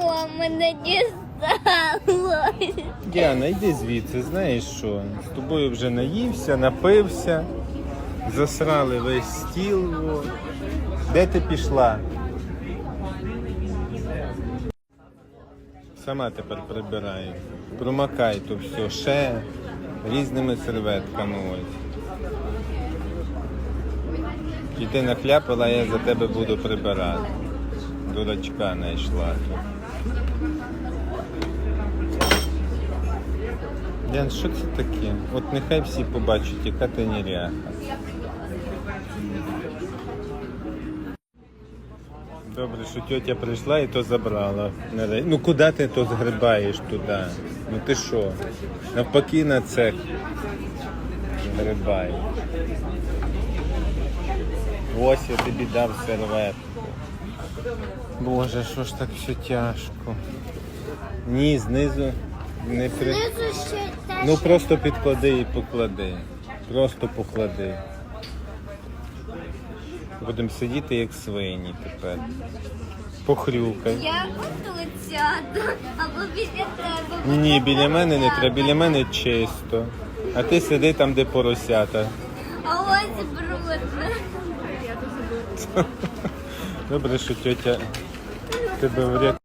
молоко мене дістало. Діана, йди звідси, знаєш що? З тобою вже наївся, напився, засрали весь стіл. Де ти пішла? Сама тепер прибирай. Промакай то все ще різними серветками ось. І ти нахляпала, я за тебе буду прибирати. Дурачка знайшла. Ян, що це таке? От нехай всі побачать, яка ти неряха. Добре, що тьотя прийшла і то забрала. Ну куди ти то згрибаєш туди? Ну ти що? Навпаки на цех згрибай. Ось я тобі дав серветку. Боже, що ж так все тяжко. Ні, знизу не при... Знизу ще те, Ну просто підклади і поклади. Просто поклади. Будемо сидіти як свині тепер. Похрюкай. Я отут сяду, або біля тебе. Ні, біля мене не треба, біля мене чисто. А ти сиди там, де поросята. А ось брудно. Добре, що тетя тебе врятувала.